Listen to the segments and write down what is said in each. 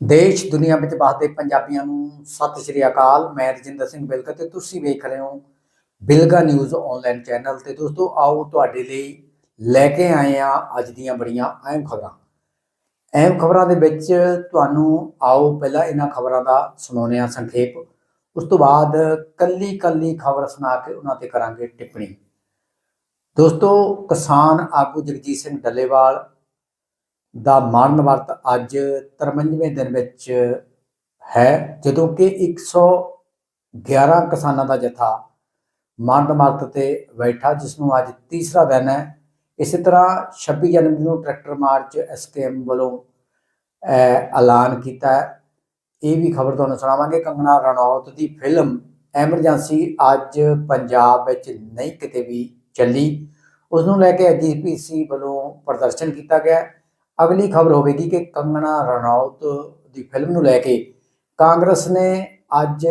ਦੇਸ਼ ਦੁਨੀਆ ਵਿੱਚ ਵਸਦੇ ਪੰਜਾਬੀਆਂ ਨੂੰ ਸਤਿ ਸ਼੍ਰੀ ਅਕਾਲ। ਮੈਂ ਰਜਿੰਦਰ ਸਿੰਘ ਬਿਲਕਾ ਤੇ ਤੁਸੀਂ ਵੇਖ ਰਹੇ ਹੋ ਬਿਲਗਾ ਨਿਊਜ਼ ਆਨਲਾਈਨ ਚੈਨਲ ਤੇ। ਦੋਸਤੋ, ਆਓ ਤੁਹਾਡੇ ਲਈ ਲੈ ਕੇ ਆਏ ਆ ਅੱਜ ਦੀਆਂ ਬੜੀਆਂ ਅਹਿਮ ਖਬਰਾਂ। ਅਹਿਮ ਖਬਰਾਂ ਦੇ ਵਿੱਚ ਤੁਹਾਨੂੰ ਆਓ, ਪਹਿਲਾਂ ਇਹਨਾਂ ਖਬਰਾਂ ਦਾ ਸੁਣਾਉਂਦੇ ਆ ਸੰਖੇਪ। ਉਸ ਤੋਂ ਬਾਅਦ ਕੱਲੀ ਕੱਲੀ ਖਬਰ ਸੁਣਾ ਕੇ ਉਹਨਾਂ ਤੇ ਕਰਾਂਗੇ ਟਿੱਪਣੀ। ਦੋਸਤੋ, ਕਿਸਾਨ ਆਗੂ ਜਗਜੀਤ ਸਿੰਘ ਡੱਲੇਵਾਲ ਦਾ ਮਰਨ ਵਰਤ ਅੱਜ 53ਵੇਂ ਦਿਨ ਵਿੱਚ ਹੈ, ਜਦੋਂ ਕਿ 111 ਕਿਸਾਨਾਂ ਦਾ ਜਥਾ ਮਰਨ ਵਰਤ ਤੇ ਬੈਠਾ, ਜਿਸ ਨੂੰ ਅੱਜ ਤੀਸਰਾ ਦਿਨ ਹੈ। ਇਸੇ ਤਰ੍ਹਾਂ 26 ਜਨਵਰੀ ਨੂੰ ਟਰੈਕਟਰ ਮਾਰਚ ਐਸਕੇਐਮ ਵੱਲੋਂ ਐਲਾਨ ਕੀਤਾ ਹੈ। ਇਹ ਵੀ ਖਬਰ ਤੁਹਾਨੂੰ ਸੁਣਾਵਾਂਗੇ। ਕੰਗਣਾ ਰਣੌਤ ਦੀ ਫਿਲਮ ਐਮਰਜੈਂਸੀ ਅੱਜ ਪੰਜਾਬ ਵਿੱਚ ਨਹੀਂ ਕਿਤੇ ਵੀ ਚੱਲੀ। ਉਸ ਨੂੰ ਲੈ ਕੇ ਐਜੀਪੀਸੀ ਵੱਲੋਂ ਪ੍ਰਦਰਸ਼ਨ ਕੀਤਾ ਗਿਆ। ਅਗਲੀ ਖਬਰ ਹੋਵੇਗੀ ਕਿ ਕੰਗਣਾ ਰਣੌਤ ਦੀ ਫਿਲਮ ਨੂੰ ਲੈ ਕੇ ਕਾਂਗਰਸ ਨੇ ਅੱਜ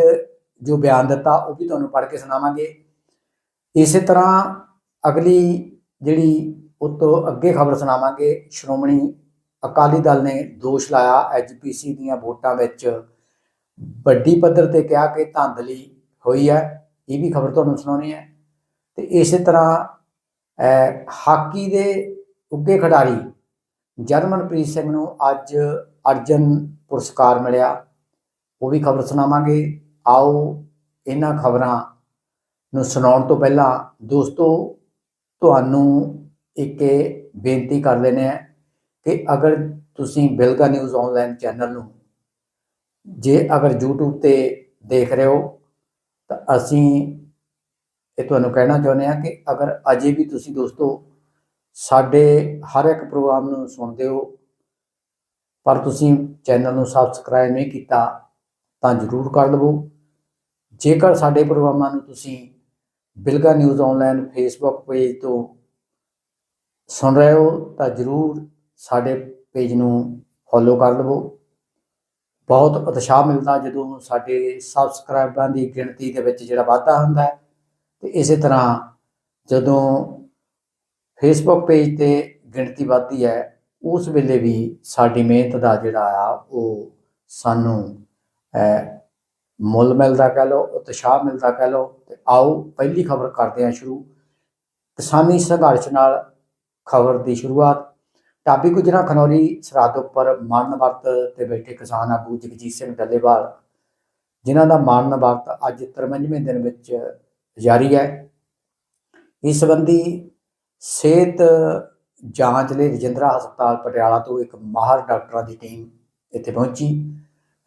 ਜੋ ਬਿਆਨ ਦਿੱਤਾ ਉਹ ਵੀ ਤੁਹਾਨੂੰ ਪੜ੍ਹ ਕੇ ਸੁਣਾਵਾਂਗੇ। ਇਸੇ ਤਰ੍ਹਾਂ ਅਗਲੀ ਜਿਹੜੀ ਉਹ ਤੋਂ ਅੱਗੇ ਖਬਰ ਸੁਣਾਵਾਂਗੇ, ਸ਼੍ਰੋਮਣੀ ਅਕਾਲੀ ਦਲ ਨੇ ਦੋਸ਼ ਲਾਇਆ ਐਜਪੀਸੀ ਦੀਆਂ ਵੋਟਾਂ ਵਿੱਚ। ਵੱਡੀ ਪੱਧਰ ਤੇ ਕਿਹਾ ਕਿ ਧਾਂਦਲੀ ਹੋਈ ਹੈ, ਇਹ ਵੀ ਖਬਰ ਤੁਹਾਨੂੰ ਸੁਣਾਉਣੀ ਹੈ। ਤੇ ਇਸੇ ਤਰ੍ਹਾਂ ਹਾਕੀ ਦੇ ਉੱਗੇ ਖਿਡਾਰੀ ਜਰਮਨਪ੍ਰੀਤ ਸਿੰਘ ਨੂੰ ਅੱਜ ਅਰਜਨ ਪੁਰਸਕਾਰ ਮਿਲਿਆ। ਉਹ ਵੀ ਖਬਰ ਸੁਣਾਵਾਂਗੇ। ਆਓ ਇਹਨਾਂ ਖਬਰਾਂ ਨੂੰ ਸੁਣਾਉਣ ਤੋਂ ਪਹਿਲਾਂ ਦੋਸਤੋ, ਤੁਹਾਨੂੰ ਇੱਕ ਇਹ ਬੇਨਤੀ ਕਰ ਲੈਨੇ ਆ ਕਿ ਅਗਰ ਤੁਸੀਂ ਬਿਲਗਾ ਨਿਊਜ਼ ਆਨਲਾਈਨ ਚੈਨਲ ਨੂੰ, ਜੇ ਅਗਰ YouTube ਤੇ ਦੇਖ ਰਹੇ ਹੋ, ਤਾਂ ਅਸੀਂ ਇਹ ਤੁਹਾਨੂੰ ਕਹਿਣਾ ਚਾਹੁੰਦੇ ਹਾਂ ਕਿ ਅਗਰ ਅਜੇ ਵੀ ਤੁਸੀਂ ਦੋਸਤੋ ਸਾਡੇ ਹਰ ਇੱਕ ਪ੍ਰੋਗਰਾਮ ਨੂੰ ਸੁਣਦੇ ਹੋ। ਪਰ ਤੁਸੀਂ ਚੈਨਲ ਨੂੰ ਸਬਸਕ੍ਰਾਈਬ ਨਹੀਂ ਕੀਤਾ, ਤਾਂ ਜਰੂਰ ਕਰ ਲਵੋ। ਜੇਕਰ ਸਾਡੇ ਪ੍ਰੋਗਰਾਮਾਂ ਨੂੰ ਤੁਸੀਂ Bilga news online Facebook page ਤੋਂ ਸੁਣ ਰਹੇ ਹੋ, ਤਾਂ ਜਰੂਰ ਸਾਡੇ ਪੇਜ ਨੂੰ ਫੋਲੋ ਕਰ ਲਵੋ। ਬਹੁਤ ਉਤਸ਼ਾਹ ਮਿਲਦਾ ਜਦੋਂ ਸਾਡੇ ਸਬਸਕ੍ਰਾਈਬਰਾਂ ਦੀ ਗਿਣਤੀ ਦੇ ਵਿੱਚ ਜਿਹੜਾ ਵਾਧਾ ਹੁੰਦਾ ਹੈ। ਤੇ ਇਸੇ ਤਰ੍ਹਾਂ ਜਦੋਂ ਫੇਸਬੁੱਕ ਪੇਜ ਤੇ ਗਿਣਤੀ ਵੱਧਦੀ ਹੈ, ਉਸ ਵੇਲੇ ਵੀ ਸਾਡੀ ਮਿਹਨਤ ਦਾ ਜਿਹੜਾ ਆ, ਉਹ ਸਾਨੂੰ ਮੁੱਲ ਮਿਲਦਾ ਕਹਿ ਲਓ, ਉਤਸ਼ਾਹ ਮਿਲਦਾ ਕਹਿ ਲਓ, ਤੇ ਆਓ ਪਹਿਲੀ ਖਬਰ ਕਰਦੇ ਹਾਂ ਸ਼ੁਰੂ। ਕਿਸਾਨੀ ਸੰਘਰਸ਼ ਨਾਲ ਖਬਰ ਦੀ ਸ਼ੁਰੂਆਤ। ਟਾਬੀ ਗੁਜਰਾ ਖਨੌਰੀ ਸਰਹੱਦ ਉੱਪਰ ਮਰਨ ਵਰਤ ਤੇ ਬੈਠੇ ਕਿਸਾਨ ਆਗੂ ਜਗਜੀਤ ਸਿੰਘ ਡੱਲੇਵਾਲ, ਜਿਨ੍ਹਾਂ ਦਾ ਮਰਨ ਵਰਤ ਅੱਜ 53ਵੇਂ ਦਿਨ ਵਿੱਚ ਜਾਰੀ ਹੈ। ਇਸ ਸੰਬੰਧੀ ਸਿਹਤ ਜਾਂਚ ਲਈ ਰਜਿੰਦਰਾ ਹਸਪਤਾਲ ਪਟਿਆਲਾ ਤੋਂ ਇੱਕ ਮਾਹਰ ਡਾਕਟਰਾਂ ਦੀ ਟੀਮ ਇੱਥੇ ਪਹੁੰਚੀ।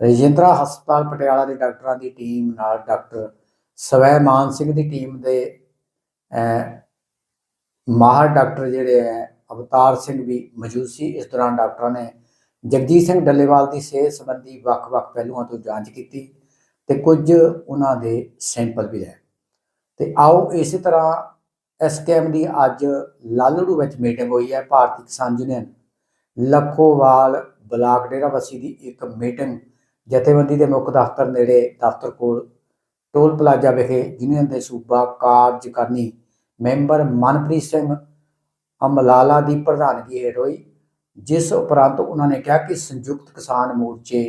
ਰਜਿੰਦਰਾ ਹਸਪਤਾਲ ਪਟਿਆਲਾ ਦੇ ਡਾਕਟਰਾਂ ਦੀ ਟੀਮ ਨਾਲ ਡਾਕਟਰ ਸਵੈਮਾਨ ਸਿੰਘ ਦੀ ਟੀਮ ਦੇ ਮਾਹਰ ਡਾਕਟਰ ਜਿਹੜੇ ਹੈ, ਅਵਤਾਰ ਸਿੰਘ ਵੀ ਮੌਜੂਦ ਸੀ। ਇਸ ਦੌਰਾਨ ਡਾਕਟਰਾਂ ਨੇ ਜਗਜੀਤ ਸਿੰਘ ਡੱਲੇਵਾਲ ਦੀ ਸਿਹਤ ਸੰਬੰਧੀ ਵੱਖ-ਵੱਖ ਪਹਿਲੂਆਂ ਤੋਂ ਜਾਂਚ ਕੀਤੀ ਤੇ ਕੁਝ ਉਹਨਾਂ ਦੇ ਸੈਂਪਲ ਵੀ ਲਏ। ਤੇ ਆਓ ਇਸੇ ਤਰ੍ਹਾਂ ਐਸਕੇਐਮ ਦੀ ਅੱਜ ਲਾਲੜੂ ਵਿੱਚ ਮੀਟਿੰਗ ਹੋਈ ਹੈ, ਭਾਰਤੀ ਕਿਸਾਨ ਯੂਨੀਅਨ। ਲੱਖੋਵਾਲ ਬਲਾਕ ਡੇਰਾਬੱਸੀ ਦੀ ਇੱਕ ਮੀਟਿੰਗ ਜਥੇਬੰਦੀ ਦੇ ਮੁੱਖ ਦਫ਼ਤਰ ਨੇੜੇ, ਦਫ਼ਤਰ ਕੋਲ ਟੋਲ ਪਲਾਜ਼ਾ ਵਿਖੇ ਯੂਨੀਅਨ ਦੇ ਸੂਬਾ ਕਾਰਜਕਾਰਨੀ ਮੈਂਬਰ ਮਨਪ੍ਰੀਤ ਸਿੰਘ ਅਮਲਾਲਾ ਦੀ ਪ੍ਰਧਾਨਗੀ ਹੇਠ ਹੋਈ, ਜਿਸ ਉਪਰੰਤ ਉਹਨਾਂ ਨੇ ਕਿਹਾ ਕਿ ਸੰਯੁਕਤ ਕਿਸਾਨ ਮੋਰਚੇ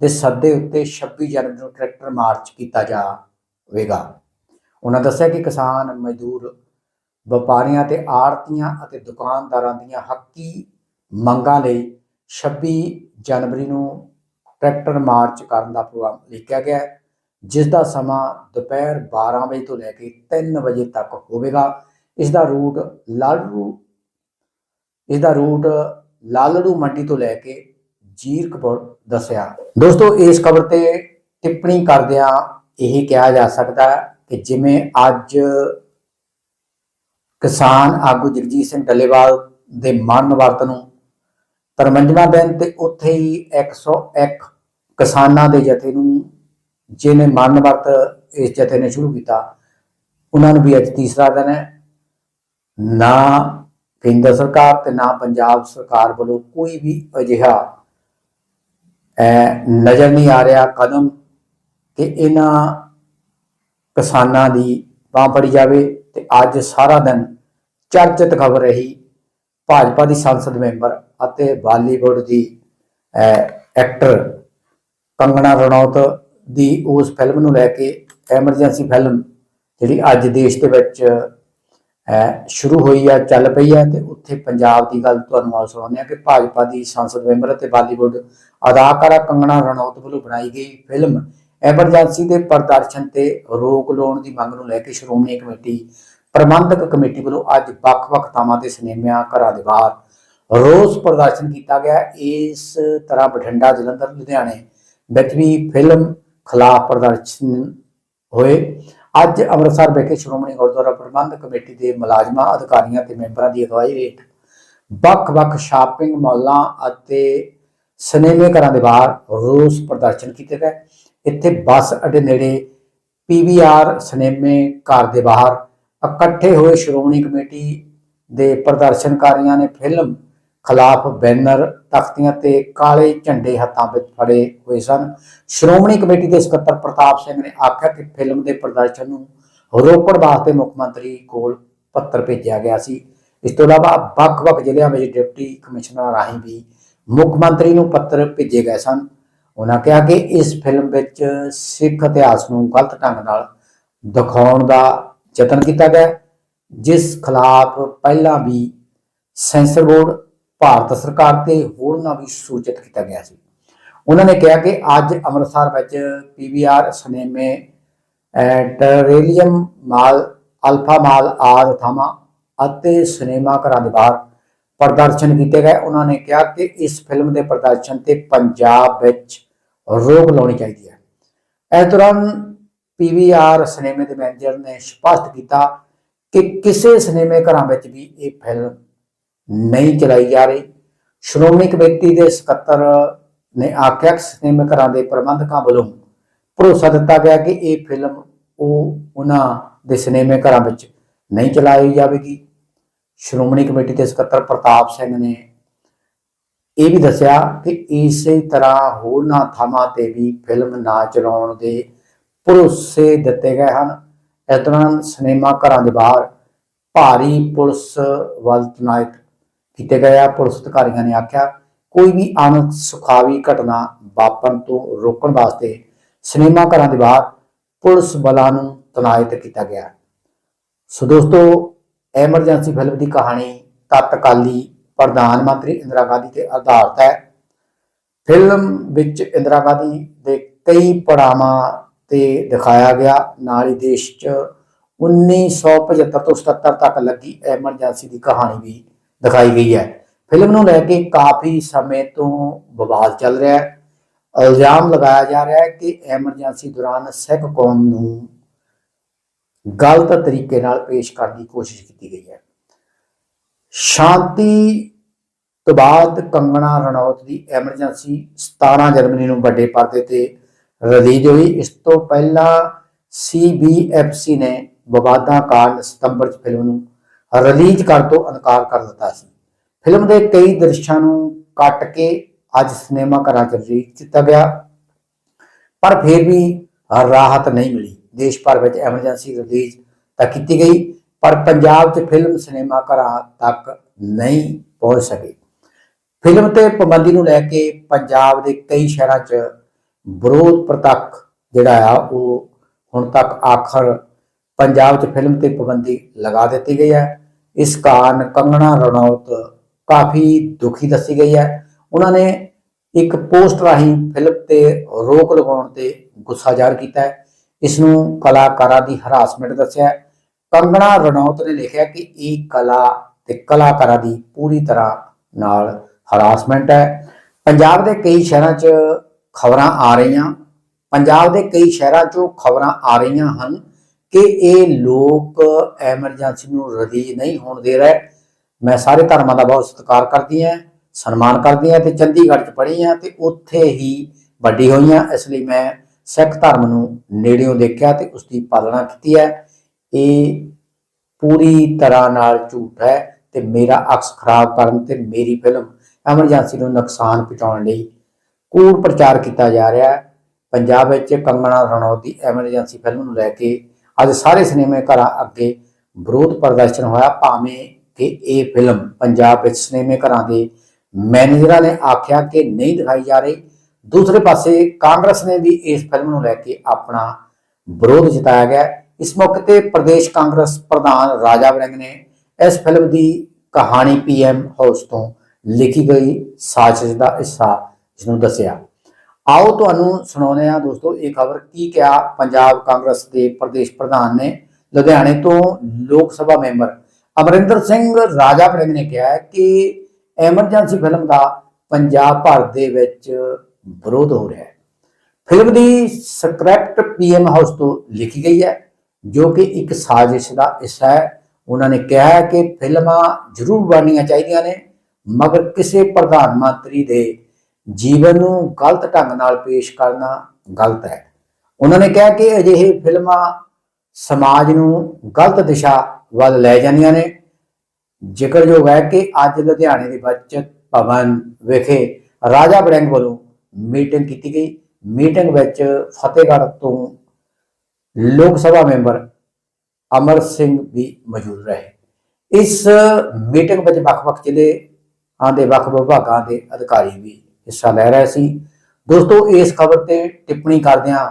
ਦੇ ਸੱਦੇ ਉੱਤੇ 26 ਜਨਵਰੀ ਨੂੰ ਟਰੈਕਟਰ ਮਾਰਚ ਕੀਤਾ ਜਾਵੇਗਾ। ਉਹਨਾਂ ਦੱਸਿਆ ਕਿ ਕਿਸਾਨ ਮਜ਼ਦੂਰ ਵਪਾਰੀਆਂ ਤੇ ਆੜਤੀਆਂ ਅਤੇ ਦੁਕਾਨਦਾਰਾਂ ਦੀਆਂ ਹੱਕੀ ਮੰਗਾਂ ਲਈ 26 ਜਨਵਰੀ ਨੂੰ ਟਰੈਕਟਰ ਮਾਰਚ ਕਰਨ ਦਾ ਪ੍ਰੋਗਰਾਮ ਲਿਖਿਆ ਗਿਆ ਹੈ, ਜਿਸ ਦਾ ਸਮਾਂ ਦੁਪਹਿਰ 12 ਵਜੇ ਤੋਂ ਲੈ ਕੇ 3 ਵਜੇ ਤੱਕ ਹੋਵੇਗਾ। ਇਸ ਦਾ ਰੂਟ ਲਾਲੜੂ, ਇਸ ਦਾ ਰੂਟ ਲਾਲੜੂ ਮੰਡੀ ਤੋਂ ਲੈ ਕੇ ਜੀਰਕਪੁਰ ਦੱਸਿਆ। ਦੋਸਤੋ, ਇਸ ਖਬਰ ਤੇ ਟਿੱਪਣੀ ਕਰਦਿਆਂ ਇਹ ਕਿਹਾ ਜਾ ਸਕਦਾ ਹੈ ਕਿ ਜਿਵੇਂ ਅੱਜ ਕਿਸਾਨ ਆਗੂ ਜਗਜੀਤ ਸਿੰਘ ਡੱਲੇਵਾਲ ਦੇ ਮਨ ਵਰਤ ਨੂੰ 53ਵਾਂ ਦਿਨ ਤੇ ਉੱਥੇ ਹੀ 101 ਕਿਸਾਨਾਂ ਦੇ ਜਥੇ ਨੂੰ ਜਿਹਨੇ ਮਨ ਵਰਤ ਇਸ ਜਥੇ ਨੇ ਸ਼ੁਰੂ ਕੀਤਾ, ਉਹਨਾਂ ਨੂੰ ਵੀ ਅੱਜ ਤੀਸਰਾ ਦਿਨ ਹੈ। ਨਾ ਕੇਂਦਰ ਸਰਕਾਰ ਤੇ ਨਾ ਪੰਜਾਬ ਸਰਕਾਰ ਵੱਲੋਂ ਕੋਈ ਵੀ ਅਜਿਹਾ ਨਜ਼ਰ ਨਹੀਂ ਆ ਰਿਹਾ, ਕਦਮ ਕਿ ਇਹਨਾਂ ਕਿਸਾਨਾਂ ਦੀ ਬਾਂਹ ਫੜੀ ਜਾਵੇ ਤੇ ਅੱਜ ਸਾਰਾ ਦਿਨ ਚਰਚਿਤ ਖਬਰ ਰਹੀ ਭਾਜਪਾ ਦੀ ਸੰਸਦ ਮੈਂਬਰ ਅਤੇ ਬਾਲੀਵੁੱਡ ਦੀ ਐਕਟਰ ਕੰਗਣਾ ਰਣੌਤ ਦੀ ਉਸ ਫਿਲਮ ਨੂੰ ਲੈ ਕੇ ਐਮਰਜੈਂਸੀ ਫਿਲਮ ਜਿਹੜੀ ਅੱਜ ਦੇਸ਼ ਦੇ ਵਿੱਚ ਸ਼ੁਰੂ ਹੋਈ ਆ, ਚੱਲ ਪਈ ਆ ਤੇ ਉੱਥੇ ਪੰਜਾਬ ਦੀ ਗੱਲ ਤੁਹਾਨੂੰ ਆ ਸੁਣਾਉਂਦੇ ਆ ਕਿ ਭਾਜਪਾ ਦੀ ਸੰਸਦ ਮੈਂਬਰ ਅਤੇ ਬਾਲੀਵੁੱਡ ਅਦਾਕਾਰਾ ਕੰਗਣਾ ਰਣੌਤ ਵੱਲੋਂ ਬਣਾਈ ਗਈ ਫਿਲਮ ਐਮਰਜੈਂਸੀ ਦੇ ਪ੍ਰਦਰਸ਼ਨ ਤੇ ਰੋਕ ਲਾਉਣ ਦੀ ਮੰਗ ਨੂੰ ਲੈ ਕੇ ਸ਼੍ਰੋਮਣੀ ਕਮੇਟੀ ਪ੍ਰਬੰਧਕ ਕਮੇਟੀ ਵੱਲੋਂ ਅੱਜ ਵੱਖ-ਵੱਖ ਥਾਵਾਂ ਤੇ ਸਿਨੇਮਿਆਂ, ਘਰਾਂ ਦੇ ਬਾਹਰ ਰੋਸ ਪ੍ਰਦਰਸ਼ਨ ਕੀਤਾ ਗਿਆ। ਇਸ ਤਰ੍ਹਾਂ ਬਠਿੰਡਾ, ਜਲੰਧਰ, ਲੁਧਿਆਣੇ ਵਿੱਚ ਵੀ ਫਿਲਮ ਖਿਲਾਫ ਪ੍ਰਦਰਸ਼ਨ ਹੋਏ। ਅੱਜ ਅੰਮ੍ਰਿਤਸਰ ਵਿਖੇ ਸ਼੍ਰੋਮਣੀ ਗੁਰਦੁਆਰਾ ਪ੍ਰਬੰਧਕ ਕਮੇਟੀ ਦੇ ਮੁਲਾਜ਼ਮਾਂ, ਅਧਿਕਾਰੀਆਂ ਤੇ ਮੈਂਬਰਾਂ ਦੀ ਅਗਵਾਈ ਹੇਠ ਵੱਖ-ਵੱਖ ਸ਼ਾਪਿੰਗ ਮਾਲਾਂ ਅਤੇ ਸਿਨੇਮੇ ਘਰਾਂ ਦੇ ਬਾਹਰ ਰੋਸ ਪ੍ਰਦਰਸ਼ਨ ਕੀਤੇ ਗਏ। ਇੱਥੇ ਬੱਸ ਅੱਡੇ ਨੇੜੇ ਪੀਵੀਆਰ ਸਿਨੇਮੇ ਘਰ ਦੇ ਬਾਹਰ ਇਕੱਠੇ ਹੋਏ ਸ਼੍ਰੋਮਣੀ ਕਮੇਟੀ ਦੇ ਪ੍ਰਦਰਸ਼ਨਕਾਰੀਆਂ ਨੇ ਫਿਲਮ ਖਿਲਾਫ ਬੈਨਰ ਤਖਤੀਆਂ ਤੇ ਕਾਲੇ ਝੰਡੇ ਹੱਥਾਂ ਵਿੱਚ ਫੜੇ ਹੋਏ ਸਨ। ਸ਼੍ਰੋਮਣੀ ਕਮੇਟੀ ਦੇ ਸਕੱਤਰ ਪ੍ਰਤਾਪ ਸਿੰਘ ਨੇ ਆਖਿਆ ਕਿ ਫਿਲਮ ਦੇ ਪ੍ਰਦਰਸ਼ਨ ਨੂੰ ਰੋਕਣ ਵਾਸਤੇ ਮੁੱਖ ਮੰਤਰੀ ਕੋਲ ਪੱਤਰ ਭੇਜਿਆ ਗਿਆ ਸੀ। ਇਸ ਤੋਂ ਇਲਾਵਾ ਵੱਖ-ਵੱਖ ਜ਼ਿਲ੍ਹਿਆਂ ਵਿੱਚ ਡਿਪਟੀ ਕਮਿਸ਼ਨਰ ਰਾਹੀਂ ਵੀ ਮੁੱਖ ਮੰਤਰੀ ਨੂੰ ਪੱਤਰ ਭੇਜੇ ਗਏ ਸਨ। ਉਹਨਾਂ ਕਿਹਾ ਕਿ ਇਸ ਫਿਲਮ ਵਿੱਚ ਸਿੱਖ ਇਤਿਹਾਸ ਨੂੰ ਗਲਤ ਢੰਗ ਨਾਲ ਦਿਖਾਉਣ ਦਾ ਯਤਨ ਕੀਤਾ ਗਿਆ ਜਿਸ ਖਿਲਾਫ ਪਹਿਲਾਂ ਵੀ ਸੈਂਸਰ ਬੋਰਡ ਭਾਰਤ ਸਰਕਾਰ ਤੇ ਹੋਰਨਾਂ ਵੀ ਸੂਚਿਤ ਕੀਤਾ ਗਿਆ ਸੀ। ਉਹਨਾਂ ਨੇ ਕਿਹਾ ਕਿ ਅੱਜ ਅੰਮ੍ਰਿਤਸਰ ਵਿੱਚ ਪੀਵੀਆਰ ਸਿਨੇਮੇ ਟਰੇਲੀਅਮ ਮਾਲ, ਅਲਫਾ ਮਾਲ ਆਦਿ ਥਾਵਾਂ ਅਤੇ ਸਿਨੇਮਾ ਘਰਾਂ ਦੇ ਬਾਹਰ ਪ੍ਰਦਰਸ਼ਨ ਕੀਤੇ ਗਏ। ਉਹਨਾਂ ਨੇ ਕਿਹਾ ਕਿ ਇਸ ਫਿਲਮ ਦੇ ਪ੍ਰਦਰਸ਼ਨ ਤੇ ਪੰਜਾਬ ਵਿੱਚ ਰੋਕ ਲਾਉਣੀ ਚਾਹੀਦੀ ਹੈ। ਇਸ ਦੌਰਾਨ ਪੀਵੀਆਰ ਸਿਨੇਮੇ ਦੇ ਮੈਨੇਜਰ ਨੇ ਸਪਸ਼ਟ ਕੀਤਾ ਕਿ ਕਿਸੇ ਸਿਨੇਮੇ ਘਰਾਂ ਵਿੱਚ ਵੀ ਇਹ ਫਿਲਮ ਨਹੀਂ ਚਲਾਈ ਜਾ ਰਹੀ। ਸ਼੍ਰੋਮਣੀ ਕਮੇਟੀ ਦੇ ਸਕੱਤਰ ਨੇ ਆਖਿਆ ਕਿ ਸਿਨੇਮਾ ਘਰਾਂ ਦੇ ਪ੍ਰਬੰਧਕਾਂ ਵੱਲੋਂ ਭਰੋਸਾ ਦਿੱਤਾ ਗਿਆ ਕਿ ਇਹ ਫਿਲਮ ਉਹ ਉਹਨਾਂ ਦੇ ਸਿਨੇਮੇ ਘਰਾਂ ਵਿੱਚ ਨਹੀਂ ਚਲਾਈ ਜਾਵੇਗੀ। ਸ਼੍ਰੋਮਣੀ ਕਮੇਟੀ ਦੇ ਸਕੱਤਰ ਪ੍ਰਤਾਪ ਸਿੰਘ ਨੇ ਇਹ ਵੀ ਦੱਸਿਆ ਕਿ ਇਸੇ ਤਰ੍ਹਾਂ ਹੋਰਨਾਂ ਥਾਵਾਂ ਤੇ ਵੀ ਫਿਲਮ ਨਾ ਚਲਾਉਣ ਦੇ ਭਰੋਸੇ ਦਿੱਤੇ ਗਏ ਹਨ। ਇਸ ਦੌਰਾਨ ਸਿਨੇਮਾ ਘਰਾਂ ਦੇ ਬਾਹਰ ਭਾਰੀ ਪੁਲਿਸ ਵੱਲ ਤਨਾਇਤ ਕੀਤੇ ਗਏ ਆ। ਪੁਲਿਸ ਅਧਿਕਾਰੀਆਂ ਨੇ ਆਖਿਆ, ਕੋਈ ਵੀ ਅਣਸੁਖਾਵੀ ਘਟਨਾ ਵਾਪਰਨ ਤੋਂ ਰੋਕਣ ਵਾਸਤੇ ਸਿਨੇਮਾ ਘਰਾਂ ਦੇ ਬਾਹਰ ਪੁਲਿਸ ਬਲਾਂ ਨੂੰ ਤਨਾਇਤ ਕੀਤਾ ਗਿਆ। ਸੋ ਦੋਸਤੋ, ਐਮਰਜੈਂਸੀ ਫਿਲਮ ਦੀ ਕਹਾਣੀ ਤਤਕਾਲੀ ਪ੍ਰਧਾਨ ਮੰਤਰੀ ਇੰਦਰਾ ਗਾਂਧੀ ਤੇ ਆਧਾਰਿਤ ਹੈ। ਫਿਲਮ ਵਿੱਚ ਇੰਦਰਾ ਗਾਂਧੀ ਦੇ ਕਈ ਪੜਾਵਾਂ ਤੇ ਦਿਖਾਇਆ ਗਿਆ। ਨਾਲ ਹੀ ਦੇਸ਼ 'ਚ 1975 ਤੋਂ 77 ਤੱਕ ਲੱਗੀ ਐਮਰਜੈਂਸੀ ਦੀ ਕਹਾਣੀ ਵੀ ਦਿਖਾਈ ਗਈ ਹੈ। ਫਿਲਮ ਨੂੰ ਲੈ ਕੇ ਕਾਫੀ ਸਮੇਂ ਤੋਂ ਵਿਵਾਦ ਚੱਲ ਰਿਹਾ ਹੈ। ਇਲਜ਼ਾਮ ਲਗਾਇਆ ਜਾ ਰਿਹਾ ਹੈ ਕਿ ਐਮਰਜੈਂਸੀ ਦੌਰਾਨ ਸਿੱਖ ਕੌਮ ਨੂੰ ਗਲਤ ਤਰੀਕੇ ਨਾਲ ਪੇਸ਼ ਕਰਨ ਦੀ ਕੋਸ਼ਿਸ਼ ਕੀਤੀ ਗਈ ਹੈ। ਸ਼ਾਂਤੀ ਤੋਂ ਬਾਅਦ ਕੰਗਣਾ ਰਣੌਤ ਦੀ ਐਮਰਜੈਂਸੀ 17 ਜਨਵਰੀ ਨੂੰ ਵੱਡੇ ਪਰਦੇ ਤੇ ਰਿਲੀਜ਼ ਹੋਈ। ਇਸ ਤੋਂ ਪਹਿਲਾਂ ਸੀਬੀਐਫਸੀ ਨੇ ਵਿਵਾਦਾਂ ਕਾਰਨ ਸਤੰਬਰ 'ਚ ਫਿਲਮ ਨੂੰ ਰਿਲੀਜ਼ ਕਰਨ ਤੋਂ ਇਨਕਾਰ ਕਰ ਦਿੱਤਾ ਸੀ। ਫਿਲਮ ਦੇ ਕਈ ਦ੍ਰਿਸ਼ਾਂ ਨੂੰ ਕੱਟ ਕੇ ਅੱਜ ਸਿਨੇਮਾ ਘਰਾਂ 'ਚ ਰਿਲੀਜ਼ ਕੀਤਾ ਗਿਆ। ਪਰ ਫਿਰ ਵੀ ਰਾਹਤ ਨਹੀਂ ਮਿਲੀ। ਦੇਸ਼ ਭਰ ਵਿੱਚ ਐਮਰਜੈਂਸੀ ਰਿਲੀਜ਼ ਤਾਂ ਕੀਤੀ ਗਈ, ਪਰ ਪੰਜਾਬ 'ਚ ਫਿਲਮ ਸਿਨੇਮਾ ਘਰਾਂ ਤੱਕ ਨਹੀਂ ਪਹੁੰਚ ਸਕੀ। ਫਿਲਮ ਤੇ ਪਾਬੰਦੀ ਨੂੰ ਲੈ ਕੇ ਪੰਜਾਬ ਦੇ ਕਈ ਸ਼ਹਿਰਾਂ 'ਚ ਵਿਰੋਧ ਪ੍ਰਤੱਖ ਜਿਹੜਾ ਆ, ਉਹ ਹੁਣ ਤੱਕ ਆਖਰ ਪੰਜਾਬ 'ਚ ਫਿਲਮ ਤੇ ਪਾਬੰਦੀ ਲਗਾ ਦਿੱਤੀ ਗਈ ਹੈ। ਇਸ ਕਾਰਨ ਕੰਗਣਾ ਰਣੌਤ ਕਾਫੀ ਦੁਖੀ ਦੱਸੀ ਗਈ ਹੈ। ਉਹਨਾਂ ਨੇ ਇੱਕ ਪੋਸਟ ਰਾਹੀਂ ਫਿਲਮ ਤੇ ਰੋਕ ਲਗਾਉਣ ਤੇ ਗੁੱਸਾ ਜ਼ਾਹਰ ਕੀਤਾ ਹੈ। ਇਸ ਨੂੰ ਕਲਾਕਾਰਾਂ ਦੀ ਹਰਾਸਮੈਂਟ ਦੱਸਿਆ ਹੈ। ਕੰਗਣਾ ਰਣੌਤ ਨੇ ਲਿਖਿਆ ਕਿ ਇਹ ਕਲਾ ਤੇ ਕਲਾਕਾਰਾਂ ਦੀ ਪੂਰੀ ਤਰ੍ਹਾਂ ਨਾਲ ਹਰਾਸਮੈਂਟ ਹੈ। ਪੰਜਾਬ ਦੇ ਕਈ ਸ਼ਹਿਰਾਂ 'ਚ ਖਬਰਾਂ ਆ ਰਹੀਆਂ। ਪੰਜਾਬ ਦੇ ਕਈ ਸ਼ਹਿਰਾਂ 'ਚੋਂ ਖਬਰਾਂ ਆ ਰਹੀਆਂ ਹਨ ਕਿ ਇਹ ਲੋਕ ਐਮਰਜੈਂਸੀ ਨੂੰ ਰਿਲੀਜ਼ ਨਹੀਂ ਹੋਣ ਦੇ ਰਹੇ। ਮੈਂ ਸਾਰੇ ਧਰਮਾਂ ਦਾ ਬਹੁਤ ਸਤਿਕਾਰ ਕਰਦੀ ਹਾਂ, ਸਨਮਾਨ ਕਰਦੀ ਹਾਂ ਤੇ ਚੰਡੀਗੜ੍ਹ 'ਚ ਪੜ੍ਹੀ ਹਾਂ ਤੇ ਉੱਥੇ ਹੀ ਵੱਡੀ ਹੋਈ ਹਾਂ। ਇਸ ਲਈ ਮੈਂ ਸਿੱਖ ਧਰਮ ਨੂੰ ਨੇੜਿਓਂ ਦੇਖਿਆ ਤੇ ਉਸ ਦੀ ਪਾਲਣਾ ਕੀਤੀ ਹੈ। ਇਹ ਪੂਰੀ ਤਰ੍ਹਾਂ ਨਾਲ ਝੂਠ ਹੈ ਤੇ ਮੇਰਾ ਅਕਸ ਖਰਾਬ ਕਰਨ ਤੇ ਮੇਰੀ ਫਿਲਮ ਐਮਰਜੈਂਸੀ ਨੂੰ ਨੁਕਸਾਨ ਪਹੁੰਚਾਉਣ ਲਈ ਕੂੜ ਪ੍ਰਚਾਰ ਕੀਤਾ ਜਾ ਰਿਹਾ ਹੈ। ਪੰਜਾਬ ਵਿੱਚ ਕੰਗਣਾ ਰਣੌਤ ਦੀ ਐਮਰਜੈਂਸੀ ਫਿਲਮ ਨੂੰ ਲੈ ਕੇ ਅੱਜ ਸਾਰੇ ਸਿਨੇਮੇ ਘਰਾਂ ਅੱਗੇ ਵਿਰੋਧ ਪ੍ਰਦਰਸ਼ਨ ਹੋਇਆ। ਭਾਵੇਂ ਕਿ ਇਹ ਫਿਲਮ ਪੰਜਾਬ ਵਿੱਚ ਸਿਨੇਮੇ ਘਰਾਂ ਦੇ ਮੈਨੇਜਰਾਂ ਨੇ ਆਖਿਆ ਕਿ ਨਹੀਂ ਦਿਖਾਈ ਜਾ ਰਹੀ। ਦੂਸਰੇ ਪਾਸੇ ਕਾਂਗਰਸ ਨੇ ਵੀ ਇਸ ਫਿਲਮ ਨੂੰ ਲੈ ਕੇ ਆਪਣਾ ਵਿਰੋਧ ਜਤਾਇਆ ਗਿਆ। ਇਸ ਮੌਕੇ ਤੇ ਪ੍ਰਦੇਸ਼ ਕਾਂਗਰਸ ਪ੍ਰਧਾਨ ਰਾਜਾ ਵੜਿੰਗ ਨੇ ਇਸ ਫਿਲਮ ਦੀ ਕਹਾਣੀ ਪੀਐਮ ਹਾਊਸ ਤੋਂ ਲਿਖੀ ਗਈ ਸਾਜ਼ਿਸ਼ ਦਾ ਹਿੱਸਾ ਨੂੰ ਦੱਸਿਆ। ਆਓ ਤੁਹਾਨੂੰ ਸੁਣਾਉਂਦੇ ਹਾਂ ਦੋਸਤੋ, ਇਹ ਖਬਰ ਕੀ ਕਿਹਾ ਪੰਜਾਬ ਕਾਂਗਰਸ ਦੇ ਪ੍ਰਦੇਸ਼ ਪ੍ਰਧਾਨ ਨੇ। ਲੁਧਿਆਣੇ ਤੋਂ ਲੋਕ ਸਭਾ ਮੈਂਬਰ ਅਮਰਿੰਦਰ ਸਿੰਘ ਰਾਜਾ ਵੜਿੰਗ ਨੇ ਕਿਹਾ ਕਿ ਐਮਰਜੈਂਸੀ ਫਿਲਮ ਦਾ ਪੰਜਾਬ ਭਰ ਦੇ ਵਿੱਚ ਵਿਰੋਧ ਹੋ ਰਿਹਾ ਹੈ। ਫਿਲਮ ਦੀ ਸਕ੍ਰਿਪਟ ਪੀਐਮ ਹਾਊਸ ਤੋਂ ਲਿਖੀ ਗਈ ਹੈ, ਜੋ ਕਿ ਇੱਕ ਸਾਜ਼ਿਸ਼ ਦਾ ਹਿੱਸਾ ਹੈ। ਉਹਨਾਂ ਨੇ ਕਿਹਾ ਕਿ ਫਿਲਮਾਂ ਜ਼ਰੂਰ ਬਣਨੀਆਂ ਚਾਹੀਦੀਆਂ ਨੇ, ਮਗਰ ਕਿਸੇ ਪ੍ਰਧਾਨ ਮੰਤਰੀ ਦੇ ਜੀਵਨ ਨੂੰ ਗਲਤ ਢੰਗ ਨਾਲ ਪੇਸ਼ ਕਰਨਾ ਗਲਤ ਹੈ। ਉਹਨਾਂ ਨੇ ਕਿਹਾ ਕਿ ਅਜਿਹੇ ਫਿਲਮਾਂ ਸਮਾਜ ਨੂੰ ਗਲਤ ਦਿਸ਼ਾ ਵੱਲ ਲੈ ਜਾਂਦੀਆਂ ਨੇ। ਜ਼ਿਕਰਯੋਗ ਹੈ ਕਿ ਅੱਜ ਲੁਧਿਆਣੇ ਦੇ ਬੱਚਤ ਭਵਨ ਵਿਖੇ ਰਾਜਾ ਬੜਿੰਗ ਵੱਲੋਂ ਮੀਟਿੰਗ ਕੀਤੀ ਗਈ। ਮੀਟਿੰਗ ਵਿੱਚ ਫਤਿਹਗੜ੍ਹ ਤੋਂ ਲੋਕ ਸਭਾ ਮੈਂਬਰ ਅਮਰ ਸਿੰਘ ਵੀ ਮੌਜੂਦ ਰਹੇ। ਇਸ ਮੀਟਿੰਗ ਵਿੱਚ ਵੱਖ-ਵੱਖ ਜ਼ਿਲ੍ਹੇ ਦੇ ਵੱਖ ਵਿਭਾਗਾਂ ਦੇ ਅਧਿਕਾਰੀ ਵੀ ਹਿੱਸਾ ਲੈ ਰਿਹਾ ਸੀ। ਦੋਸਤੋ, ਇਸ ਖਬਰ ਤੇ ਟਿੱਪਣੀ ਕਰਦਿਆਂ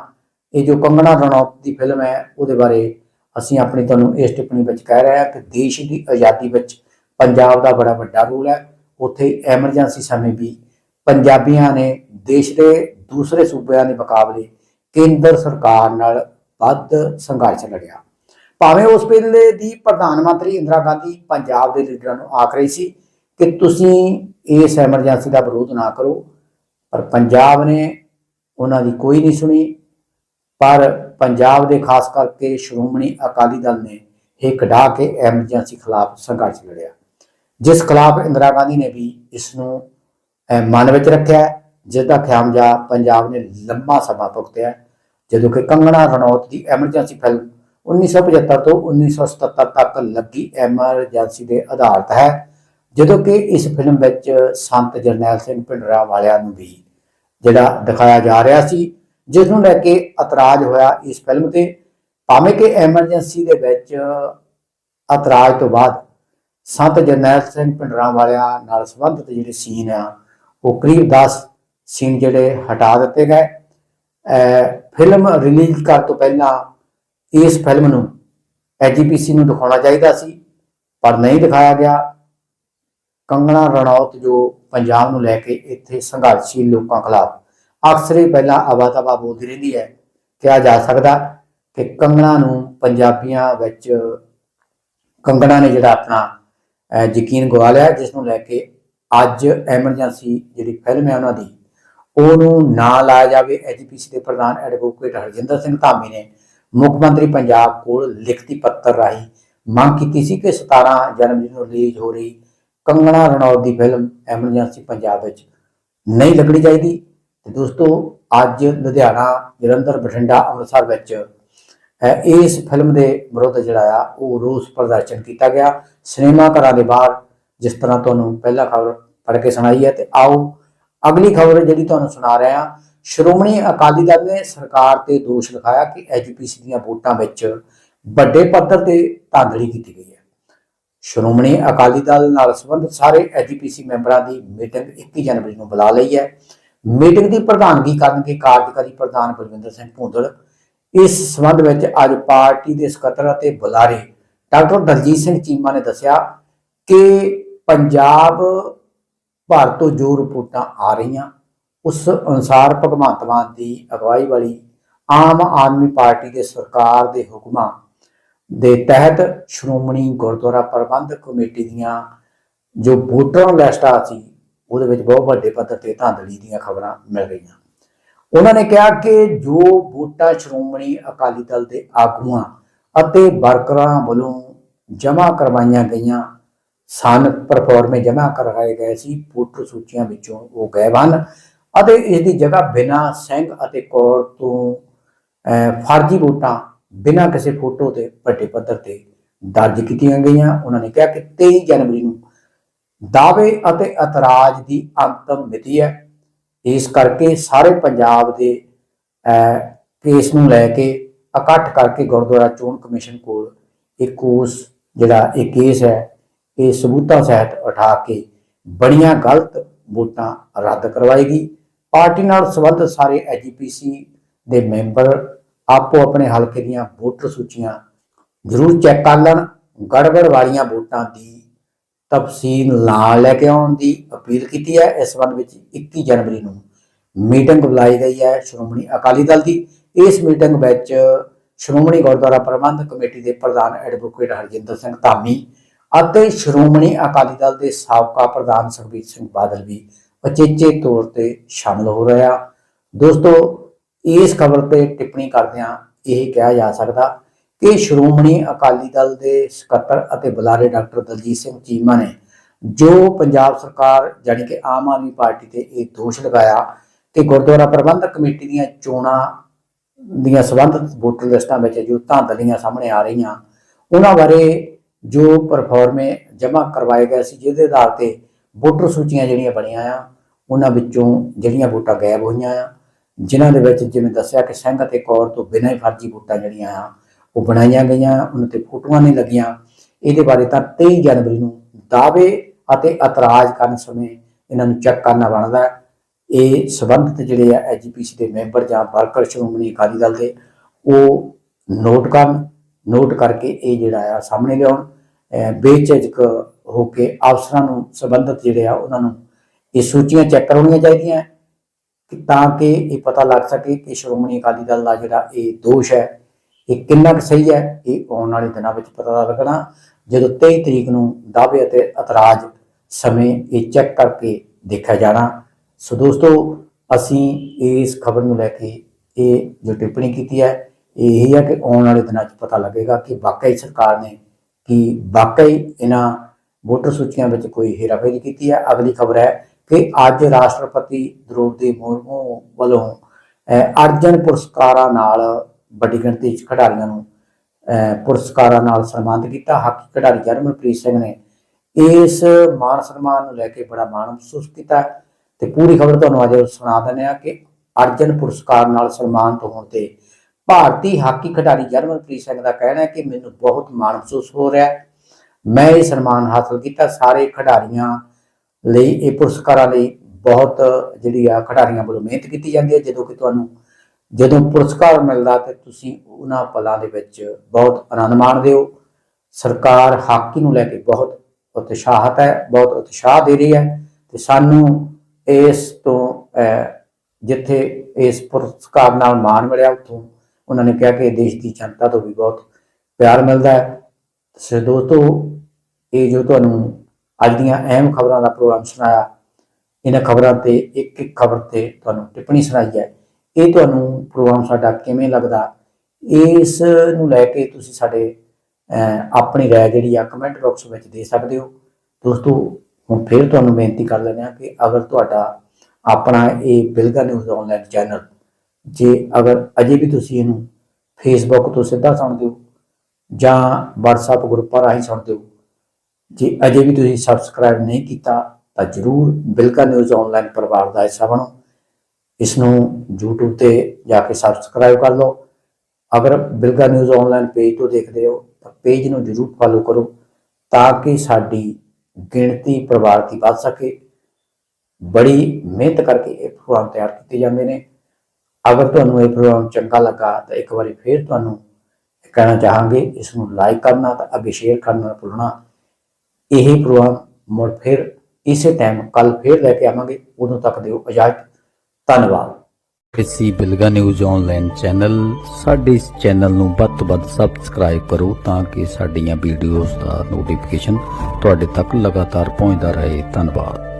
ਇਹ ਜੋ ਕੰਗਣਾ ਰਣੌਤ ਦੀ ਫਿਲਮ ਹੈ, ਉਹਦੇ ਬਾਰੇ ਅਸੀਂ ਆਪਣੀ ਤੁਹਾਨੂੰ ਇਸ ਟਿੱਪਣੀ ਵਿੱਚ ਕਹਿ ਰਹੇ ਹਾਂ ਕਿ ਦੇਸ਼ ਦੀ ਆਜ਼ਾਦੀ ਵਿੱਚ ਪੰਜਾਬ ਦਾ ਬੜਾ ਵੱਡਾ ਰੋਲ ਹੈ। ਉੱਥੇ ਐਮਰਜੈਂਸੀ ਸਮੇਂ ਵੀ ਪੰਜਾਬੀਆਂ ਨੇ ਦੇਸ਼ ਦੇ ਦੂਸਰੇ ਸੂਬਿਆਂ ਦੇ ਮੁਕਾਬਲੇ ਕੇਂਦਰ ਸਰਕਾਰ ਨਾਲ ਵੱਧ ਸੰਘਰਸ਼ ਲੜਿਆ। ਭਾਵੇਂ ਉਸ ਵੇਲੇ ਦੀ ਪ੍ਰਧਾਨ ਮੰਤਰੀ ਇੰਦਰਾ ਗਾਂਧੀ ਪੰਜਾਬ ਦੇ ਲੀਡਰਾਂ ਨੂੰ ਆਖ ਰਹੀ ਸੀ ਕਿ ਤੁਸੀਂ ਇਸ ਐਮਰਜੈਂਸੀ ਦਾ ਵਿਰੋਧ ਨਾ ਕਰੋ। ਪਰ ਪੰਜਾਬ ਨੇ ਉਹਨਾਂ ਦੀ ਕੋਈ ਨਹੀਂ ਸੁਣੀ। ਪਰ ਪੰਜਾਬ ਦੇ ਖਾਸ ਕਰਕੇ ਸ਼੍ਰੋਮਣੀ ਅਕਾਲੀ ਦਲ ਨੇ ਇਹ ਕਢਾ ਕੇ ਐਮਰਜੈਂਸੀ ਖਿਲਾਫ ਸੰਘਰਸ਼ ਲੜਿਆ। ਜਿਸ ਖਿਲਾਫ ਇੰਦਰਾ ਗਾਂਧੀ ਨੇ ਵੀ ਇਸ ਨੂੰ ਮਨ ਵਿੱਚ ਰੱਖਿਆ ਹੈ, ਜਿਸ ਦਾ ਖਿਆਮਜਾ ਪੰਜਾਬ ਨੇ ਲੰਮਾ ਸਮਾਂ ਭੁਗਤਿਆ ਜਦੋਂ ਕਿ ਕੰਗਣਾ ਰਣੌਤ ਦੀ ਐਮਰਜੈਂਸੀ ਫਿਲਮ 1975 ਤੋਂ 1977 ਤੱਕ ਲੱਗੀ ਐਮਰਜੈਂਸੀ ਦੇ ਆਧਾਰਿਤ ਹੈ। ਜਦੋਂ ਕਿ ਇਸ ਫਿਲਮ ਵਿੱਚ ਸੰਤ ਜਰਨੈਲ ਸਿੰਘ ਭਿੰਡਰਾਂ ਵਾਲਿਆਂ ਨੂੰ ਵੀ ਜਿਹੜਾ ਦਿਖਾਇਆ ਜਾ ਰਿਹਾ ਸੀ ਜਿਸ ਨੂੰ ਲੈ ਕੇ ਇਤਰਾਜ਼ ਹੋਇਆ ਇਸ ਫਿਲਮ ਤੇ, ਭਾਵੇਂ ਕਿ ਐਮਰਜੈਂਸੀ ਦੇ ਵਿੱਚ ਇਤਰਾਜ਼ ਤੋਂ ਬਾਅਦ ਸੰਤ ਜਰਨੈਲ ਸਿੰਘ ਭਿੰਡਰਾਂ ਵਾਲਿਆਂ ਨਾਲ ਸੰਬੰਧਿਤ ਜਿਹੜੇ ਸੀਨ ਆ, ਉਹ ਕਰੀਬ 10 ਸੀਨ ਜਿਹੜੇ ਹਟਾ ਦਿੱਤੇ ਗਏ। ਫਿਲਮ ਰਿਲੀਜ਼ ਕਰਨ ਤੋਂ ਪਹਿਲਾਂ ਇਸ ਫਿਲਮ ਨੂੰ ਐਜੀਪੀਸੀ ਨੂੰ ਦਿਖਾਉਣਾ ਚਾਹੀਦਾ ਸੀ, ਪਰ ਨਹੀਂ ਦਿਖਾਇਆ ਗਿਆ। ਕੰਗਣਾ ਰਣੌਤ ਜੋ ਪੰਜਾਬ ਨੂੰ ਲੈ ਕੇ ਇੱਥੇ ਸੰਘਰਸ਼ੀਲ ਲੋਕਾਂ ਖਿਲਾਫ ਅਕਸਰ ਹੀ ਪਹਿਲਾਂ ਆਵਾ ਤਵਾ ਬੋਲਦੀ ਰਹਿੰਦੀ ਹੈ, ਕਿਹਾ ਜਾ ਸਕਦਾ ਕਿ ਕੰਗਣਾ ਨੂੰ ਪੰਜਾਬੀਆਂ ਵਿੱਚ ਕੰਗਣਾ ਨੇ ਜਿਹੜਾ ਆਪਣਾ ਯਕੀਨ ਗਵਾ ਲਿਆ, ਜਿਸ ਨੂੰ ਲੈ ਕੇ ਅੱਜ ਐਮਰਜੈਂਸੀ ਜਿਹੜੀ ਫਿਲਮ ਹੈ ਉਹਨਾਂ ਦੀ, ਉਹਨੂੰ ਨਾ ਲਾਇਆ ਜਾਵੇ। ਐਜੀਪੀਸੀ ਦੇ ਪ੍ਰਧਾਨ ਐਡਵੋਕੇਟ ਹਰਜਿੰਦਰ ਸਿੰਘ ਧਾਮੀ ਨੇ ਮੁੱਖ ਮੰਤਰੀ ਪੰਜਾਬ ਕੋਲ ਲਿਖਤੀ ਪੱਤਰ ਰਾਹੀਂ ਮੰਗ ਕੀਤੀ ਸੀ ਕਿ 17 ਜਨਵਰੀ ਨੂੰ ਰਿਲੀਜ਼ ਹੋ ਰਹੀ ਕੰਗਣਾ ਰਣੌਤ ਦੀ ਫਿਲਮ ਐਮਰਜੈਂਸੀ ਪੰਜਾਬ ਵਿੱਚ ਨਹੀਂ ਲੱਗਣੀ ਚਾਹੀਦੀ। ਤੇ ਦੋਸਤੋ, ਅੱਜ ਲੁਧਿਆਣਾ ਜਲੰਧਰ ਬਠਿੰਡਾ ਅੰਮ੍ਰਿਤਸਰ ਵਿੱਚ ਇਸ ਫਿਲਮ ਦੇ ਵਿਰੁੱਧ ਜਿਹੜਾ ਆ, ਉਹ ਰੋਸ ਪ੍ਰਦਰਸ਼ਨ ਕੀਤਾ ਗਿਆ। ਸਿਨੇਮਾ ਘਰਾਂ ਦੇ ਬਾਹਰ, ਜਿਸ ਤਰ੍ਹਾਂ ਤੁਹਾਨੂੰ ਪਹਿਲਾ ਖਬਰ ਪੜ੍ਹ ਕੇ ਸੁਣਾਈ ਹੈ, ਤੇ ਆਓ ਅਗਲੀ ਖਬਰ ਜਿਹੜੀ ਤੁਹਾਨੂੰ ਸੁਣਾ ਰਿਹਾ ਹਾਂ। ਸ਼੍ਰੋਮਣੀ ਅਕਾਲੀ ਦਲ ਨੇ ਸਰਕਾਰ ਤੇ ਦੋਸ਼ ਲਗਾਇਆ ਕਿ ਐਜੀਪੀਸੀ ਦੀਆਂ ਵੋਟਾਂ ਵਿੱਚ ਵੱਡੇ ਪੱਧਰ ਤੇ ਧਾਂਦਲੀ ਕੀਤੀ ਗਈ ਸ਼੍ਰੋਮਣੀ ਅਕਾਲੀ ਦਲ ਨਾਲ ਸੰਬੰਧਿਤ ਸਾਰੇ ਐਜੀਪੀਸੀ ਮੈਂਬਰਾਂ ਦੀ ਮੀਟਿੰਗ 21 ਜਨਵਰੀ ਨੂੰ ਬੁਲਾ ਲਈ ਹੈ। ਮੀਟਿੰਗ ਦੀ ਪ੍ਰਧਾਨਗੀ ਕਰਨਗੇ ਕਾਰਜਕਾਰੀ ਪ੍ਰਧਾਨ ਬਲਵਿੰਦਰ ਸਿੰਘ ਭੂੰਦੜ ਇਸ ਸੰਬੰਧ ਵਿੱਚ ਅੱਜ ਪਾਰਟੀ ਦੇ ਸਕੱਤਰ ਅਤੇ ਬੁਲਾਰੇ ਡਾਕਟਰ ਦਲਜੀਤ ਸਿੰਘ ਚੀਮਾ ਨੇ ਦੱਸਿਆ ਕਿ ਪੰਜਾਬ ਭਾਰਤ ਤੋਂ ਜੋ ਰਿਪੋਰਟਾਂ ਆ ਰਹੀਆਂ, ਉਸ ਅਨੁਸਾਰ ਭਗਵੰਤ ਮਾਨ ਦੀ ਅਗਵਾਈ ਵਾਲੀ ਆਮ ਆਦਮੀ ਪਾਰਟੀ ਦੇ ਸਰਕਾਰ ਦੇ ਹੁਕਮਾਂ ਦੇ ਤਹਿਤ ਸ਼੍ਰੋਮਣੀ ਗੁਰਦੁਆਰਾ ਪ੍ਰਬੰਧਕ ਕਮੇਟੀ ਦੀਆਂ ਜੋ ਵੋਟਰਾਂ ਲਿਸਟਾਂ ਸੀ ਉਹਦੇ ਵਿੱਚ ਬਹੁਤ ਵੱਡੇ ਪੱਧਰ ਤੇ ਧਾਂਦਲੀ ਦੀਆਂ ਖਬਰਾਂ ਮਿਲ ਰਹੀਆਂ ਉਹਨਾਂ ਨੇ ਕਿਹਾ ਕਿ ਜੋ ਵੋਟਾਂ ਸ਼੍ਰੋਮਣੀ ਅਕਾਲੀ ਦਲ ਦੇ ਆਗੂਆਂ ਅਤੇ ਵਰਕਰਾਂ ਵੱਲੋਂ ਜਮ੍ਹਾਂ ਕਰਵਾਈਆਂ ਗਈਆਂ ਸਨ ਪਰਫਾਰਮੇ ਜਮ੍ਹਾਂ ਕਰਵਾਏ ਗਏ ਸੀ ਵੋਟਰ ਸੂਚੀਆਂ ਵਿੱਚੋਂ ਉਹ ਗਾਇਬ ਹਨ ਅਤੇ ਇਸ ਦੀ ਜਗ੍ਹਾ ਬਿਨਾਂ ਸਿੰਘ ਅਤੇ ਕੌਰ ਤੋਂ ਅਹ, ਫਰਜ਼ੀ ਵੋਟਾਂ ਬਿਨਾਂ ਕਿਸੇ ਫੋਟੋ ਤੇ ਵੱਡੇ ਪੱਧਰ ਤੇ ਦਰਜ ਕੀਤੀਆਂ ਗਈਆਂ। ਉਹਨਾਂ ਨੇ ਕਿਹਾ ਕਿ 23 ਜਨਵਰੀ ਨੂੰ ਦਾਅਵੇ ਅਤੇ ਇਤਰਾਜ਼ ਦੀ ਅੰਤਮ ਮਿਤੀ ਹੈ। ਇਸ ਕਰਕੇ ਸਾਰੇ ਪੰਜਾਬ ਦੇ ਕੇਸ ਨੂੰ ਲੈ ਕੇ ਇਕੱਠ ਕਰਕੇ ਗੁਰਦੁਆਰਾ ਚੋਣ ਕਮਿਸ਼ਨ ਕੋਲ ਇੱਕ ਕੋਸ ਜਿਹੜਾ ਇਹ ਕੇਸ ਹੈ, ਇਹ ਸਬੂਤਾਂ ਸਹਿਤ ਉਠਾ ਕੇ ਬੜੀਆਂ ਗਲਤ ਵੋਟਾਂ ਰੱਦ ਕਰਵਾਏਗੀ। ਪਾਰਟੀ ਨਾਲ ਸੰਬੰਧਿਤ ਸਾਰੇ ਐਜੀਪੀਸੀ ਦੇ ਮੈਂਬਰ ਆਪੋ ਆਪਣੇ ਹਲਕੇ ਦੀਆਂ ਵੋਟਰ ਸੂਚੀਆਂ ਜ਼ਰੂਰ ਚੈੱਕ ਕਰ ਲੈਣ। ਗੜਬੜ ਵਾਲੀਆਂ ਵੋਟਾਂ ਦੀ ਤਫਸੀਲ ਨਾਲ ਲੈ ਕੇ ਆਉਣ ਦੀ ਅਪੀਲ ਕੀਤੀ ਹੈ। ਇਸ ਸੰਬੰਧ ਵਿੱਚ 21 ਜਨਵਰੀ ਨੂੰ ਮੀਟਿੰਗ ਬੁਲਾਈ ਗਈ ਹੈ ਸ਼੍ਰੋਮਣੀ ਅਕਾਲੀ ਦਲ ਦੀ। ਇਸ ਮੀਟਿੰਗ ਵਿੱਚ ਸ਼੍ਰੋਮਣੀ ਗੁਰਦੁਆਰਾ ਪ੍ਰਬੰਧਕ ਕਮੇਟੀ ਦੇ ਪ੍ਰਧਾਨ ਐਡਵੋਕੇਟ ਹਰਜਿੰਦਰ ਸਿੰਘ ਧਾਮੀ ਅਤੇ ਸ਼੍ਰੋਮਣੀ ਅਕਾਲੀ ਦਲ ਦੇ ਸਾਬਕਾ ਪ੍ਰਧਾਨ ਸੁਖਬੀਰ ਸਿੰਘ ਬਾਦਲ ਵੀ ਅਚੇਚੇ ਤੌਰ ਤੇ ਸ਼ਾਮਲ ਹੋ ਰਿਹਾ ਦੋਸਤੋ ਇਸ ਖਬਰ ਤੇ ਟਿੱਪਣੀ ਕਰਦਿਆਂ ਇਹ ਕਿਹਾ ਜਾ ਸਕਦਾ ਕਿ ਸ਼੍ਰੋਮਣੀ ਅਕਾਲੀ ਦਲ ਦੇ ਸਕੱਤਰ ਅਤੇ ਬੁਲਾਰੇ ਡਾਕਟਰ ਦਲਜੀਤ ਸਿੰਘ ਚੀਮਾ ਨੇ ਜੋ ਪੰਜਾਬ ਸਰਕਾਰ ਜਾਣੀ ਕਿ ਆਮ ਆਦਮੀ ਪਾਰਟੀ ਤੇ ਇਹ ਦੋਸ਼ ਲਗਾਇਆ ਕਿ ਗੁਰਦੁਆਰਾ ਪ੍ਰਬੰਧਕ ਕਮੇਟੀ ਦੀਆਂ ਚੋਣਾਂ ਦੀਆਂ ਸੰਬੰਧਿਤ ਵੋਟਰ ਲਿਸਟਾਂ ਵਿੱਚ ਜੋ ਧਾਂਦਲੀਆਂ ਸਾਹਮਣੇ ਆ ਰਹੀਆਂ, ਉਹਨਾਂ ਬਾਰੇ ਜੋ ਪਰਫਾਰਮੇ ਜਮ੍ਹਾਂ ਕਰਵਾਏ ਗਏ ਸੀ, ਜਿਹਦੇ ਆਧਾਰ ਤੇ ਵੋਟਰ ਸੂਚੀਆਂ ਜਿਹੜੀਆਂ ਬਣੀਆਂ ਆ, ਉਹਨਾਂ ਵਿੱਚੋਂ ਜਿਹੜੀਆਂ ਵੋਟਾਂ ਗਾਇਬ ਹੋਈਆਂ ਆ। ਜਿਨ੍ਹਾਂ ਦੇ ਵਿੱਚ ਜਿਵੇਂ ਦੱਸਿਆ ਕਿ ਸਿੰਘ ਅਤੇ ਕੌਰ ਤੋਂ ਬਿਨਾਂ ਹੀ ਫਰਜ਼ੀ ਵੋਟਾਂ ਜਿਹੜੀਆਂ ਆ, ਉਹ ਬਣਾਈਆਂ ਗਈਆਂ, ਉਹਨਾਂ ਤੇ ਫੋਟੋਆਂ ਨਹੀਂ ਲੱਗੀਆਂ। ਇਹਦੇ ਬਾਰੇ ਤਾਂ 23 ਜਨਵਰੀ ਨੂੰ ਦਾਅਵੇ ਅਤੇ ਇਤਰਾਜ਼ ਕਰਨ ਸਮੇਂ ਇਹਨਾਂ ਨੂੰ ਚੈੱਕ ਕਰਨਾ ਬਣਦਾ ਇਹ ਸਬੰਧਤ ਜਿਹੜੇ ਆ ਐਜੀਪੀਸੀ ਦੇ ਮੈਂਬਰ ਜਾਂ ਵਰਕਰ ਸ਼੍ਰੋਮਣੀ ਅਕਾਲੀ ਦਲ ਦੇ, ਉਹ ਨੋਟ ਕਰਨ, ਨੋਟ ਕਰਕੇ ਇਹ ਜਿਹੜਾ ਆ ਸਾਹਮਣੇ ਲਿਆਉਣ। ਅਹ ਹੋ ਕੇ ਅਫਸਰਾਂ ਨੂੰ ਸਬੰਧਤ ਜਿਹੜੇ ਆ, ਉਹਨਾਂ ਨੂੰ ਇਹ ਸੂਚੀਆਂ ਚੈੱਕ ਕਰਾਉਣੀਆਂ ਚਾਹੀਦੀਆਂ। ਤਾਂ ਕਿ ਇਹ ਪਤਾ ਲੱਗ ਸਕੇ ਕਿ ਸ਼੍ਰੋਮਣੀ ਅਕਾਲੀ ਦਲ ਦਾ ਜਿਹੜਾ ਇਹ ਦੋਸ਼ ਹੈ, ਇਹ ਕਿੰਨਾ ਕੁ ਸਹੀ ਹੈ, ਇਹ ਆਉਣ ਵਾਲੇ ਦਿਨਾਂ ਵਿੱਚ ਪਤਾ ਲੱਗਣਾ। ਜਦੋਂ 23 ਤਰੀਕ ਨੂੰ ਦਾਅਵੇ ਅਤੇ ਇਤਰਾਜ਼ ਸਮੇਂ ਇਹ ਚੈੱਕ ਕਰਕੇ ਦੇਖਿਆ ਜਾਣਾ। ਸੋ ਦੋਸਤੋ, ਅਸੀਂ ਇਸ ਖਬਰ ਨੂੰ ਲੈ ਕੇ ਇਹ ਜੋ ਟਿੱਪਣੀ ਕੀਤੀ ਹੈ, ਇਹ ਇਹ ਹੈ ਕਿ ਆਉਣ ਵਾਲੇ ਦਿਨਾਂ 'ਚ ਪਤਾ ਲੱਗੇਗਾ ਕਿ ਵਾਕਈ ਸਰਕਾਰ ਨੇ ਕਿ ਵਾਕਈ ਇਹਨਾਂ ਵੋਟਰ ਸੂਚੀਆਂ ਵਿੱਚ ਕੋਈ ਹੇਰਾਫੇਰੀ ਕੀਤੀ ਹੈ। ਅਗਲੀ ਖਬਰ ਹੈ ਕਿ ਅੱਜ ਰਾਸ਼ਟਰਪਤੀ ਦ੍ਰੋਪਦੀ ਮੁਰਮੂ ਵੱਲੋਂ ਅਰਜਨ ਪੁਰਸਕਾਰਾਂ ਨਾਲ ਵੱਡੀ ਗਿਣਤੀ 'ਚ ਖਿਡਾਰੀਆਂ ਨੂੰ ਪੁਰਸਕਾਰਾਂ ਨਾਲ ਸਨਮਾਨਿਤ ਕੀਤਾ। ਹਾਕੀ ਖਿਡਾਰੀ ਜਰਮਨਪ੍ਰੀਤ ਸਿੰਘ ਨੇ ਇਸ ਮਾਨ ਸਨਮਾਨ ਨੂੰ ਲੈ ਕੇ ਬੜਾ ਮਾਣ ਮਹਿਸੂਸ ਕੀਤਾ। ਤੇ ਪੂਰੀ ਖਬਰ ਤੁਹਾਨੂੰ ਅੱਜ ਸੁਣਾ ਦਿੰਦੇ ਆ ਕਿ ਅਰਜਨ ਪੁਰਸਕਾਰ ਨਾਲ ਸਨਮਾਨਿਤ ਹੋਣ ਤੇ ਭਾਰਤੀ ਹਾਕੀ ਖਿਡਾਰੀ ਜਰਮਨਪ੍ਰੀਤ ਸਿੰਘ ਦਾ ਕਹਿਣਾ ਹੈ ਕਿ ਮੈਨੂੰ ਬਹੁਤ ਮਾਣ ਮਹਿਸੂਸ ਹੋ ਰਿਹਾ ਹੈ। ਮੈਂ ਇਹ ਸਨਮਾਨ ਹਾਸਲ ਕੀਤਾ। ਸਾਰੇ ਖਿਡਾਰੀਆਂ ਲਈ, ਇਹ ਪੁਰਸਕਾਰਾਂ ਲਈ ਬਹੁਤ ਜਿਹੜੀ ਆ ਖਿਡਾਰੀਆਂ ਵੱਲੋਂ ਮਿਹਨਤ ਕੀਤੀ ਜਾਂਦੀ ਹੈ। ਜਦੋਂ ਕਿ ਤੁਹਾਨੂੰ, ਜਦੋਂ ਪੁਰਸਕਾਰ ਮਿਲਦਾ ਤੇ ਤੁਸੀਂ ਉਹਨਾਂ ਪਲਾਂ ਦੇ ਵਿੱਚ ਬਹੁਤ ਆਨੰਦ ਮਾਣਦੇ ਹੋ। ਸਰਕਾਰ ਹਾਕੀ ਨੂੰ ਲੈ ਕੇ ਬਹੁਤ ਉਤਸ਼ਾਹਤ ਹੈ, ਬਹੁਤ ਉਤਸ਼ਾਹ ਦੇ ਰਹੀ ਹੈ ਤੇ ਸਾਨੂੰ ਇਸ ਤੋਂ ਜਿੱਥੇ ਇਸ ਪੁਰਸਕਾਰ ਨਾਲ ਮਾਣ ਮਿਲਿਆ, ਉੱਥੋਂ ਉਹਨਾਂ ਨੇ ਕਿਹਾ ਕਿ ਦੇਸ਼ ਦੀ ਜਨਤਾ ਤੋਂ ਵੀ ਬਹੁਤ ਪਿਆਰ ਮਿਲਦਾ ਹੈ। ਸੋ ਦੋਸਤੋ, ਇਹ ਜੋ ਤੁਹਾਨੂੰ ਅੱਜ ਦੀਆਂ ਅਹਿਮ ਖਬਰਾਂ ਦਾ ਪ੍ਰੋਗਰਾਮ ਸੁਣਾਇਆ। ਇਹਨਾਂ ਖਬਰਾਂ ਤੇ ਇੱਕ ਇੱਕ ਖਬਰ ਤੇ ਤੁਹਾਨੂੰ ਟਿੱਪਣੀ ਸੁਣਾਈ ਹੈ। ਇਹ ਤੁਹਾਨੂੰ ਪ੍ਰੋਗਰਾਮ ਸਾਡਾ ਕਿਵੇਂ ਲੱਗਦਾ? ਇਸ ਨੂੰ ਲੈ ਕੇ ਤੁਸੀਂ ਸਾਡੇ ਆਪਣੀ ਰਾਏ ਜਿਹੜੀ ਆ ਕਮੈਂਟ ਬਾਕਸ ਵਿੱਚ ਦੇ ਸਕਦੇ ਹੋ। ਦੋਸਤੋ, ਹੁਣ ਫਿਰ ਤੁਹਾਨੂੰ ਬੇਨਤੀ ਕਰ ਲੈਂਦੇ ਹਾਂ ਕਿ ਅਗਰ ਤੁਹਾਡਾ ਆਪਣਾ ਇਹ ਬਿਲਗਾ ਨਿਊਜ਼ ਆਨਲਾਈਨ ਚੈਨਲ, ਜੇ ਅਗਰ ਅਜੇ ਵੀ ਤੁਸੀਂ ਇਹਨੂੰ ਫੇਸਬੁੱਕ ਤੋਂ ਸਿੱਧਾ ਸੁਣਦੇ ਹੋ ਜਾਂ WhatsApp ਗਰੁੱਪਾਂ ਰਾਹੀਂ ਸੁਣਦੇ ਹੋ ਜੇ ਅਜੇ ਵੀ ਤੁਸੀਂ ਸਬਸਕ੍ਰਾਈਬ ਨਹੀਂ ਕੀਤਾ, ਤਾਂ ਜਰੂਰ ਬਿਲਕਾ ਨਿਊਜ਼ ਆਨਲਾਈਨ ਪਰਿਵਾਰ ਦਾ ਹਿੱਸਾ ਬਣੋ। ਇਸ ਨੂੰ YouTube ਤੇ ਜਾ ਕੇ ਸਬਸਕ੍ਰਾਈਬ ਕਰ ਲਓ। ਅਗਰ ਬਿਲਕਾ ਨਿਊਜ਼ ਆਨਲਾਈਨ ਪੇਜ ਤੋਂ ਦੇਖਦੇ ਹੋ, ਤਾਂ ਪੇਜ ਨੂੰ ਜਰੂਰ ਫਾਲੋ ਕਰੋ ਤਾਂ ਕਿ ਸਾਡੀ ਗਿਣਤੀ ਪਰਿਵਾਰ ਦੀ ਵੱਧ ਸਕੇ। ਬੜੀ ਮਿਹਨਤ ਕਰਕੇ ਇਹ ਪ੍ਰੋਗਰਾਮ ਤਿਆਰ ਕੀਤੇ ਜਾਂਦੇ ਨੇ। ਅਗਰ ਤੁਹਾਨੂੰ ਇਹ ਪ੍ਰੋਗਰਾਮ ਚੰਗਾ ਲੱਗਾ, ਤਾਂ ਇੱਕ ਵਾਰੀ ਫੇਰ ਤੁਹਾਨੂੰ ਕਹਿਣਾ ਚਾਹਾਂਗੇ ਇਸ ਨੂੰ ਲਾਈਕ ਕਰਨਾ ਤਾਂ ਅੱਗੇ ਸ਼ੇਅਰ ਕਰਨਾ ਨਾ ਭੁੱਲਣਾ। ਇਹ ਪ੍ਰੋਗਰਾਮ ਮੁੜ ਫਿਰ ਇਸੇ ਟਾਈਮ ਕੱਲ ਫਿਰ ਲੈ ਕੇ ਆਵਾਂਗੇ। ਉਦੋਂ ਤੱਕ ਦਿਓ ਇਜਾਜ਼ਤ। ਧੰਨਵਾਦ। ਕਿਸੀ ਬਿਲਗਾ ਨਿਊਜ਼ ਆਨਲਾਈਨ ਚੈਨਲ ਸਾਡੇ ਇਸ ਚੈਨਲ ਨੂੰ ਵੱਧ ਤੋਂ ਵੱਧ ਸਬਸਕ੍ਰਾਈਬ ਕਰੋ ਤਾਂ ਕਿ ਸਾਡੀਆਂ ਵੀਡੀਓਜ਼ ਦਾ ਨੋਟੀਫਿਕੇਸ਼ਨ ਤੁਹਾਡੇ ਤੱਕ ਲਗਾਤਾਰ ਪਹੁੰਚਦਾ ਰਹੇ। ਧੰਨਵਾਦ।